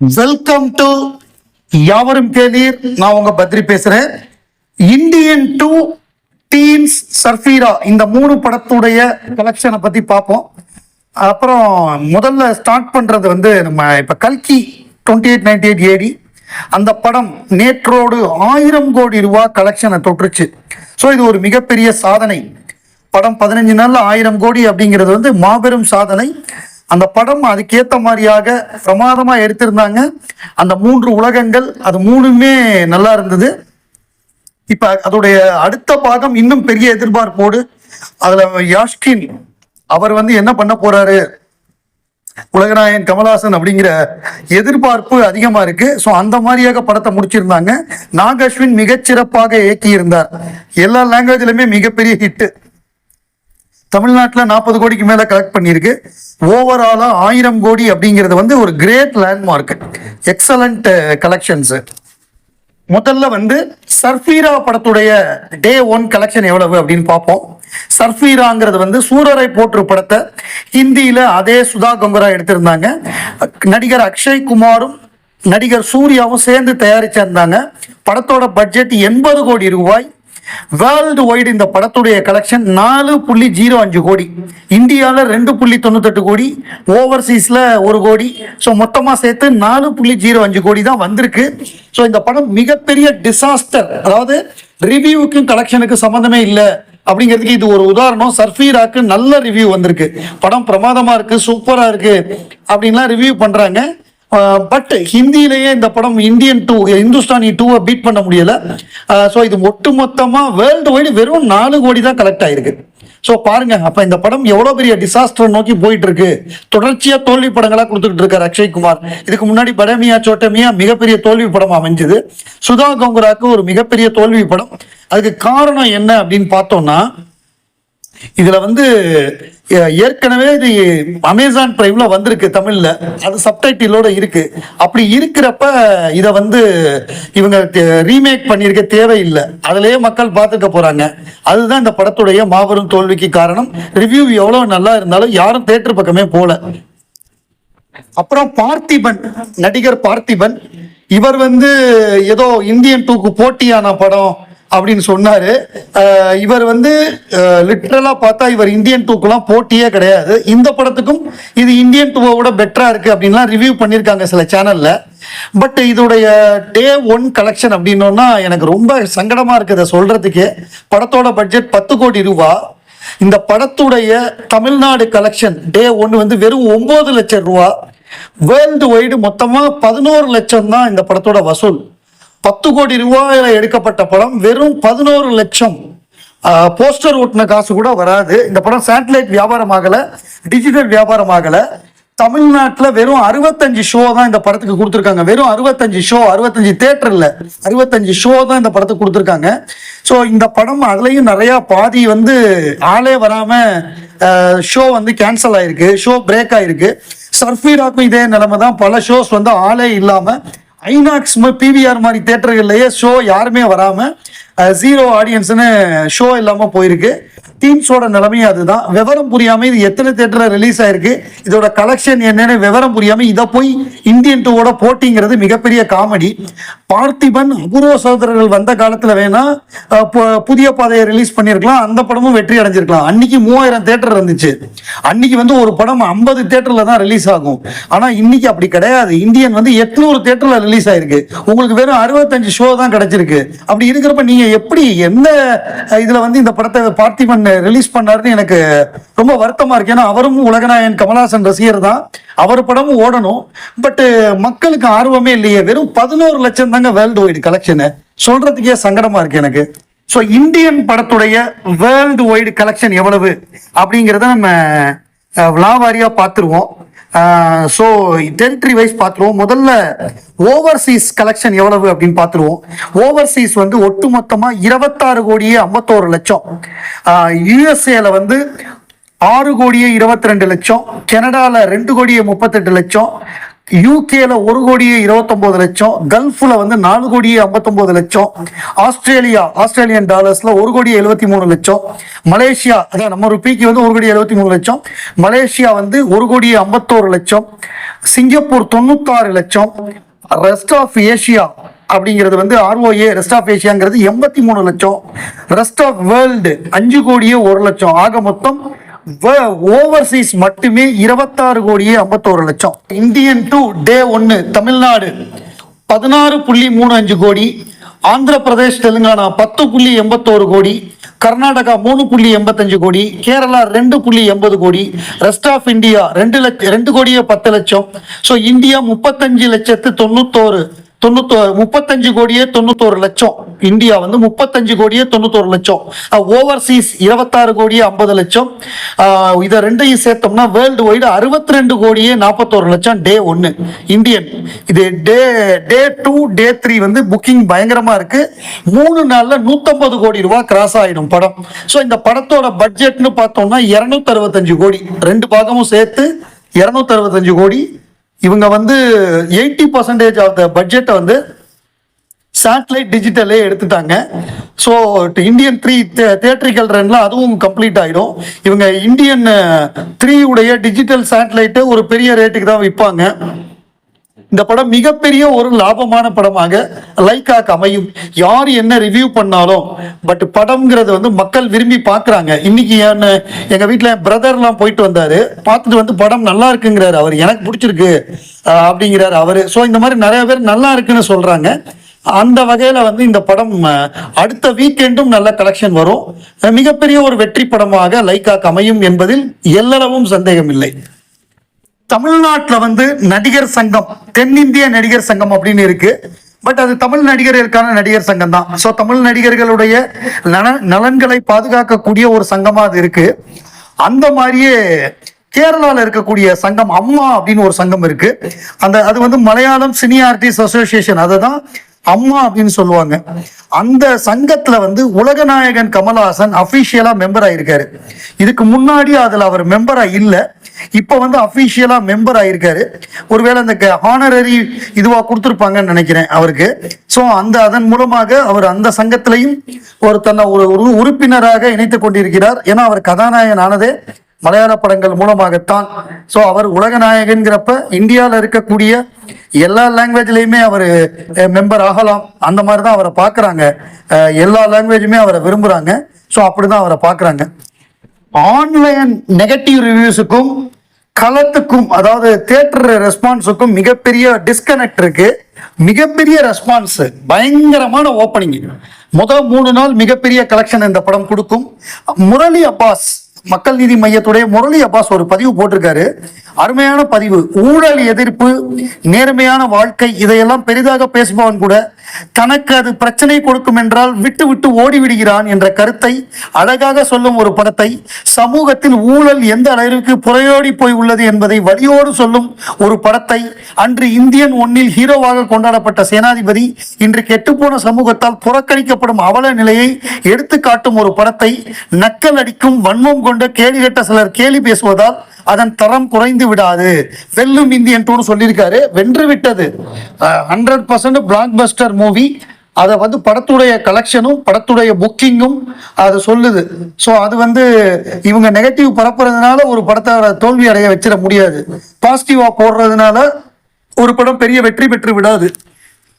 Welcome to யாவரும் கேளீர். நான் உங்க பத்ரி பேசுறேன். இந்தியன் டூ டீன்ஸ் சர்ஃபீரா இந்த மூணு படத்துடைய கலெக்ஷனை பத்தி பார்ப்போம் அப்புறம் முதல்ல ஸ்டார்ட் பண்றது வந்து நம்ம இப்ப கல்கி twenty eight ninety eight A D அந்த படம் நேற்றோடு ஆயிரம் கோடி ரூபா கலெக்ஷனை தொற்றுச்சு ஸோ இது ஒரு மிகப்பெரிய சாதனை. படம் பதினஞ்சு நாளில் ஆயிரம் கோடி அப்படிங்கிறது வந்து மாபெரும் சாதனை. அந்த படம் அதுக்கேற்ற மாதிரியாக பிரமாதமாக எடுத்திருந்தாங்க. அந்த மூன்று உலகங்கள் அது மூணுமே நல்லா இருந்தது. இப்போ அதோடைய அடுத்த பாகம் இன்னும் பெரிய எதிர்பார்ப்போடு அதில் யாஷ்கின் அவர் வந்து என்ன பண்ண போறாரு? உலகநாயகன் கமலஹாசன் அப்படிங்கிற எதிர்பார்ப்பு அதிகமா இருக்கு. ஸோ அந்த மாதிரியாக படத்தை முடிச்சிருந்தாங்க. நாகஸ்வின் மிகச்சிறப்பாக இயக்கி இருந்தார் எல்லா லாங்குவேஜ்லயுமே மிகப்பெரிய ஹிட்டு தமிழ்நாட்டில் நாற்பது கோடிக்கு மேலே கலெக்ட் பண்ணியிருக்கு. ஓவராலாக ஆயிரம் கோடி அப்படிங்கிறது வந்து ஒரு கிரேட் லேண்ட்மார்க் எக்ஸலண்ட் கலெக்ஷன்ஸு முதல்ல வந்து சர்ஃபீரா படத்துடைய டே ஒன் கலெக்ஷன் எவ்வளவு அப்படின்னு பார்ப்போம். சர்ஃபீராங்கிறது வந்து சூரரை போற்று படத்தை ஹிந்தியில் அதே சுதா கங்குரா எடுத்திருந்தாங்க. நடிகர் அக்ஷய் குமாரும் நடிகர் சூர்யாவும் சேர்ந்து தயாரிச்சிருந்தாங்க. படத்தோட பட்ஜெட் எண்பது கோடி ரூபாய். வேர்ல்டு வைடு இந்த படத்துடைய கலெக்ஷன் நாலு புள்ளி ஜீரோ அஞ்சு கோடி. இந்தியாவில் ரெண்டு புள்ளி தொண்ணூத்தெட்டு கோடி ஓவர்சீஸில் ஒரு கோடி. ஸோ மொத்தமாக சேர்த்து நாலு புள்ளி ஜீரோ அஞ்சு கோடி தான் வந்திருக்கு. ஸோ இந்த படம் மிகப்பெரிய டிசாஸ்டர் அதாவது ரிவ்யூவுக்கும் கலெக்ஷனுக்கு சம்மந்தமே இல்லை அப்படிங்கிறதுக்கு இது ஒரு உதாரணம். சர்ஃபீராக்கு நல்ல ரிவ்யூ வந்திருக்கு. படம் பிரமாதமா இருக்கு சூப்பரா இருக்கு அப்படின்லாம் ரிவ்யூ பண்றாங்க. பட் ஹிந்தியிலேயே இந்த படம் இந்தியன் டூ இந்துஸ்தானி டூவை பீட் பண்ண முடியல. ஸோ இது ஒட்டுமொத்தமாக வேர்ல்டு வைடு வெறும் நாலு கோடி தான் கலெக்ட் ஆயிருக்கு. ஸோ பாருங்க அப்போ இந்த படம் எவ்வளோ பெரிய டிசாஸ்டர் நோக்கி போயிட்டு இருக்கு தொடர்ச்சியாக தோல்வி படங்களாக கொடுத்துட்டு இருக்காரு அக்ஷய் குமார். இதுக்கு முன்னாடி படமியா சோட்டமியா மிகப்பெரிய தோல்வி படம் அமைஞ்சது. சுதா கங்குராக்கு ஒரு மிகப்பெரிய தோல்வி படம். அதுக்கு காரணம் என்ன அப்படின்னு பார்த்தோம்னா இதுல வந்து ஏற்கனவே இது அமேசான் பிரைம்ல வந்திருக்கு தமிழ்ல. அது சப்டைட்டிலோட இருக்கு. அப்படி இருக்கிறப்ப இத வந்து இவங்க ரீமேக் பண்ணியிருக்க தேவையில்லை. அதுலயே மக்கள் பார்த்துக்க போறாங்க. அதுதான் இந்த படத்துடைய மாபெரும் தோல்விக்கு காரணம். ரிவ்யூ எவ்வளவு நல்லா இருந்தாலும் யாரும் தேட்டர் பக்கமே போல. அப்புறம் பார்த்திபன் நடிகர் பார்த்திபன். இவர் வந்து ஏதோ இந்தியன் டூக்கு போட்டியான படம். அப்படின்னு சொன்னார். இவர் வந்து லிட்ரலாக பார்த்தா இவர் இந்தியன் டூக்குலாம் போட்டியே கிடையாது. இந்த படத்துக்கும் இது இந்தியன் டூவை விட இருக்குது அப்படின்லாம் ரிவ்யூ பண்ணியிருக்காங்க சில சேனலில் பட் இதோடைய டே ஒன் கலெக்ஷன் அப்படின்னோன்னா எனக்கு ரொம்ப சங்கடமாக இருக்குது அதை சொல்றதுக்கு. படத்தோட பட்ஜெட் பத்து கோடி ரூபா. இந்த படத்துடைய தமிழ்நாடு கலெக்ஷன் டே ஒன்று வந்து வெறும் ஒம்பது லட்சம் ரூபா. வேர்ல்டு வைடு மொத்தமாக பதினோரு லட்சம் தான் இந்த படத்தோட வசூல். பத்து கோடி ரூபாயில எடுக்கப்பட்ட படம் வெறும் பதினோரு லட்சம். போஸ்டர் ஓட்டின காசு கூட வராது. இந்த படம் சேட்டலைட் வியாபாரம் ஆகலை டிஜிட்டல் வியாபாரம் ஆகலை தமிழ்நாட்டில் வெறும் அறுபத்தஞ்சு ஷோ தான் இந்த படத்துக்கு கொடுத்துருக்காங்க. வெறும் அறுபத்தஞ்சு ஷோ அறுபத்தஞ்சு தேட்டர் இல்லை அறுபத்தஞ்சு ஷோ தான் இந்த படத்துக்கு கொடுத்துருக்காங்க. ஸோ இந்த படம் அதுலேயும் நிறையா பாதி வந்து ஆளே வராமல் ஷோ வந்து கேன்சல் ஆயிருக்கு. ஷோ பிரேக் ஆயிருக்கு. சர்ஃபீராக்கும் இதே நிலைமை தான் பல ஷோஸ் வந்து ஆளே இல்லாமல் ஐநாக்ஸ் பிவிஆர் மாதிரி தேட்டர்கள்லையே ஷோ யாருமே வராமல் ஜீரோ ஆடியன்ஸ்னு ஷோ இல்லாமல் போயிருக்கு. டீம்ஸோட நிலைமை அதுதான். விவரம் புரியாம இது எத்தனை தேட்டரில் ரிலீஸ் ஆயிருக்கு இதோட கலெக்ஷன் என்னன்னு விவரம் புரியாம இதை போய் இந்தியன் டூவோட போட்டிங்கிறது மிகப்பெரிய காமெடி பார்த்திபன் அபூர்வ சகோதரர்கள் வந்த காலத்துல வேணா புதிய பாதையை ரிலீஸ் பண்ணியிருக்கலாம் அந்த படமும் வெற்றி அடைஞ்சிருக்கலாம். அன்னைக்கு மூவாயிரம் தேட்டர் இருந்துச்சு. அன்னைக்கு வந்து ஒரு படம் ஐம்பது தேட்டர்ல தான் ரிலீஸ் ஆகும். ஆனா இன்னைக்கு அப்படி கிடையாது. இந்தியன் வந்து எட்நூறு தேட்டர்ல ரிலீஸ் ஆயிருக்கு. உங்களுக்கு வெறும் அறுபத்தஞ்சு ஷோ தான் கிடைச்சிருக்கு. அப்படி இருக்கிறப்ப நீங்க எப்படி எந்த இதுல வந்து இந்த படத்தை பார்த்திபன் ரிலீஸ் பண்ணாருன்னு எனக்கு ரொம்ப வருத்தமா இருக்கு. ஏன்னா அவரும் உலகநாயகன் கமலஹாசன் ரசிகர் தான். அவர் படமும் ஓடணும். பட்டு மக்களுக்கு ஆர்வமே இல்லையே. வெறும் பதினோரு லட்சம் தாங்க வேர்ல்டு வைடு கலெக்ஷனு சொல்றதுக்கே சங்கடமா இருக்கு எனக்கு. ஸோ இந்தியன் படத்துடைய வேர்ல்டு வைடு கலெக்ஷன் எவ்வளவு? அப்படிங்கிறத நம்ம விழாவாரியாக பார்த்துருவோம். ஸோ டென்ட்ரி வைஸ் பார்த்துருவோம். முதல்ல ஓவர்சீஸ் கலெக்ஷன் எவ்வளவு அப்படின்னு பார்த்துருவோம். ஓவர்சீஸ் வந்து ஒட்டுமொத்தமாக இருபத்தாறு கோடியே ஐம்பத்தோரு லட்சம். யூஎஸ்ஏல வந்து ஆறு கோடியே இருபத்தி ரெண்டு லட்சம் கனடாவில் ரெண்டு கோடியே முப்பத்தெட்டு லட்சம். யூகேல ஒரு கோடியே இருபத்தொன்பது லட்சம். கல்ஃப்ல வந்து நாலு கோடியே ஐம்பத்தொன்பது லட்சம். ஆஸ்திரேலியா ஆஸ்திரேலியன் டாலர்ஸ்ல ஒரு கோடி எழுபத்தி மூணு லட்சம். மலேசியா அதான் நம்ம ருபிக்கு வந்து ஒரு கோடி எழுபத்தி மூணு லட்சம். மலேசியா வந்து ஒரு கோடி ஐம்பத்தோரு லட்சம். சிங்கப்பூர் தொண்ணூத்தாறு லட்சம். ரெஸ்ட் ஆஃப் ஏஷியா அப்படிங்கிறது வந்து ஆர்ஓஏ ரெஸ்ட் ஆஃப் ஏஷியாங்கிறது எண்பத்தி மூணு லட்சம். ரெஸ்ட் ஆஃப் வேர்ல்டு அஞ்சு கோடியே ஒரு லட்சம். ஆக மொத்தம் ஓவர்சீஸ் மட்டுமே இருபத்தாறு கோடியே ஐம்பத்தோரு லட்சம். இந்தியன் டூ டே ஒன்னு தமிழ்நாடு பதினாறு புள்ளி மூணு அஞ்சு கோடி. ஆந்திர பிரதேஷ் தெலுங்கானா பத்து புள்ளி எண்பத்தோரு கோடி. கர்நாடகா மூணு புள்ளி எண்பத்தஞ்சு கோடி. கேரளா ரெண்டு புள்ளி எண்பது கோடி. ரெஸ்ட் ஆஃப் இந்தியா ரெண்டு லட்சம் ரெண்டு கோடியே பத்து லட்சம். ஸோ இந்தியா முப்பத்தஞ்சு லட்சத்து தொண்ணூத்தோரு தொண்ணூத்தோ முப்பத்தஞ்சு கோடியே தொண்ணூத்தோரு லட்சம். இந்தியா வந்து முப்பத்தஞ்சு கோடியே தொண்ணூத்தோரு லட்சம். ஓவர்சீஸ் இருபத்தாறு கோடியே ஐம்பது லட்சம். இதை ரெண்டையும் சேர்த்தோம்னா வேர்ல்டு வைடு அறுபத்தி ரெண்டு கோடியே நாற்பத்தோரு லட்சம் டே ஒன்று இந்தியன். இது day day two day three வந்து புக்கிங் பயங்கரமா இருக்கு. மூணு நாளில் நூற்றம்பது கோடி ரூபா கிராஸ் ஆகிடும் படம். ஸோ இந்த படத்தோட பட்ஜெட்னு பார்த்தோம்னா இரநூத்தறுபத்தஞ்சு கோடி. ரெண்டு பாகமும் சேர்த்து இரநூத்தறுபத்தஞ்சு கோடி. இவங்க வந்து எயிட்டி பர்சன்டேஜ் ஆஃப் த பட்ஜெட்டை வந்து சேட்டலைட் டிஜிட்டலே எடுத்துட்டாங்க. ஸோ இந்தியன் த்ரீ தேட்ரிக்கல் ரன்ல அதுவும் கம்ப்ளீட் ஆகிடும் இவங்க இந்தியன் த்ரீ uh, உடைய டிஜிட்டல் சேட்டலைட்டை ஒரு பெரிய ரேட்டுக்கு தான் விற்பாங்க இந்த படம் மிகப்பெரிய ஒரு லாபமான படமாக லைக்காக்கு அமையும். யார் என்ன ரிவ்யூ பண்ணாலும் பட் படம்ங்கிறது வந்து மக்கள் விரும்பி பார்க்குறாங்க. இன்னைக்கு என்ன எங்க வீட்டில் என் பிரதர்லாம் போயிட்டு வந்தார். பார்த்துட்டு வந்து படம் நல்லா இருக்குங்கிறாரு அவர். எனக்கு பிடிச்சிருக்கு அப்படிங்கிறாரு அவர். ஸோ இந்த மாதிரி நிறைய பேர் நல்லா இருக்குன்னு சொல்கிறாங்க அந்த வகையில் வந்து இந்த படம் அடுத்த வீக்கெண்டும் நல்ல கலெக்ஷன் வரும். மிகப்பெரிய ஒரு வெற்றி படமாக லைக்காக்கு அமையும் என்பதில் எல்லளவும் சந்தேகம் இல்லை தமிழ்நாட்டில் வந்து நடிகர் சங்கம் தென்னிந்திய நடிகர் சங்கம் அப்படின்னு இருக்கு. பட் அது தமிழ் நடிகர்களுக்கான நடிகர் சங்கம் தான். ஸோ தமிழ் நடிகர்களுடைய நல நலன்களை பாதுகாக்கக்கூடிய ஒரு சங்கமாக அது இருக்கு. அந்த மாதிரியே கேரளாவில் இருக்கக்கூடிய சங்கம் அம்மா அப்படின்னு ஒரு சங்கம் இருக்கு. அந்த அது வந்து மலையாளம் சினி ஆர்டிஸ்ட் அசோசியேஷன். அதை தான் அம்மா அப்படின்னு சொல்லுவாங்க. அந்த சங்கத்துல வந்து உலகநாயகன் கமலஹாசன் அபிஷியலா மெம்பர் ஆயிருக்காரு. இதுக்கு முன்னாடி அதுல அவர் மெம்பரா இல்ல. இப்ப வந்து அபிஷியலா மெம்பர் ஆயிருக்காரு. ஒருவேளை அந்த ஹானரரி இதுவா கொடுத்துருப்பாங்கன்னு நினைக்கிறேன் அவருக்கு. ஸோ அந்த அதன் மூலமாக அவர் அந்த சங்கத்திலையும் ஒரு தன்னை ஒரு ஒரு உறுப்பினராக இணைத்துக் கொண்டிருக்கிறார். ஏன்னா அவர் கதாநாயகன் ஆனதே மலையாள படங்கள் மூலமாகத்தான். ஸோ அவர் உலகநாயகன்கிறப்ப இந்தியாவில் இருக்கக்கூடிய எல்லா லாங்குவேஜ்லேயுமே அவர் மெம்பர் ஆகலாம். அந்த மாதிரி தான் அவரை பார்க்குறாங்க. எல்லா லாங்குவேஜுமே அவரை விரும்புகிறாங்க ஸோ அப்படி தான் அவரை பார்க்குறாங்க. ஆன்லைன் நெகட்டிவ் ரிவ்யூஸுக்கும் களத்துக்கும் அதாவது தேட்டர் ரெஸ்பான்ஸுக்கும் மிகப்பெரிய டிஸ்கனெக்ட் இருக்கு. மிகப்பெரிய ரெஸ்பான்ஸ் பயங்கரமான ஓப்பனிங் முதல் மூணு நாள் மிகப்பெரிய கலெக்ஷன் இந்த படம் கொடுக்கும். முரளி அப்பாஸ் மக்கள் நீதி மையத்துடைய முரளி அப்பாஸ் ஒரு பதிவு போட்டிருக்காரு. அருமையான பதிவு. ஊழல் எதிர்ப்பு நேர்மையான வாழ்க்கை இதையெல்லாம் பெரிதாக பேசுபவன் கூட தனக்கு அது பிரச்சனை கொடுக்கும் என்றால் விட்டு விட்டு ஓடிவிடுகிறான் என்ற கருத்தை அழகாக சொல்லும் ஒரு படத்தை சமூகத்தில் ஊழல் எந்த அளவிற்கு புறையோடி போய் உள்ளது என்பதை வழியோடு சொல்லும் ஒரு படத்தை அன்று இந்தியன் ஒன்னில் ஹீரோவாக கொண்டாடப்பட்ட சேனாதிபதி இன்று கெட்டுப்போன சமூகத்தால் புறக்கணிக்கப்படும் அவல நிலையை எடுத்துக்காட்டும் ஒரு படத்தை நக்கல் அடிக்கும் வன்மம் கொண்ட கேலி கட்ட சிலர் கேலி பேசுவதால் அதன் தரம் குறைந்து விடாது. வெல்லும் இந்தியன் டூன்னு சொல்லியிருக்காரு. வென்று விட்டது. Hundred percent blockbuster movie அதை வந்து படத்துடைய கலெக்ஷனும் படத்துடைய புக்கிங்கும் அதை சொல்லுது. ஸோ அது வந்து இவங்க நெகட்டிவ் பரப்புறதுனால ஒரு படத்தை தோல்வி அடைய வச்சிட முடியாது. பாசிட்டிவா போடுறதுனால ஒரு படம் பெரிய வெற்றி பெற்று விடாது.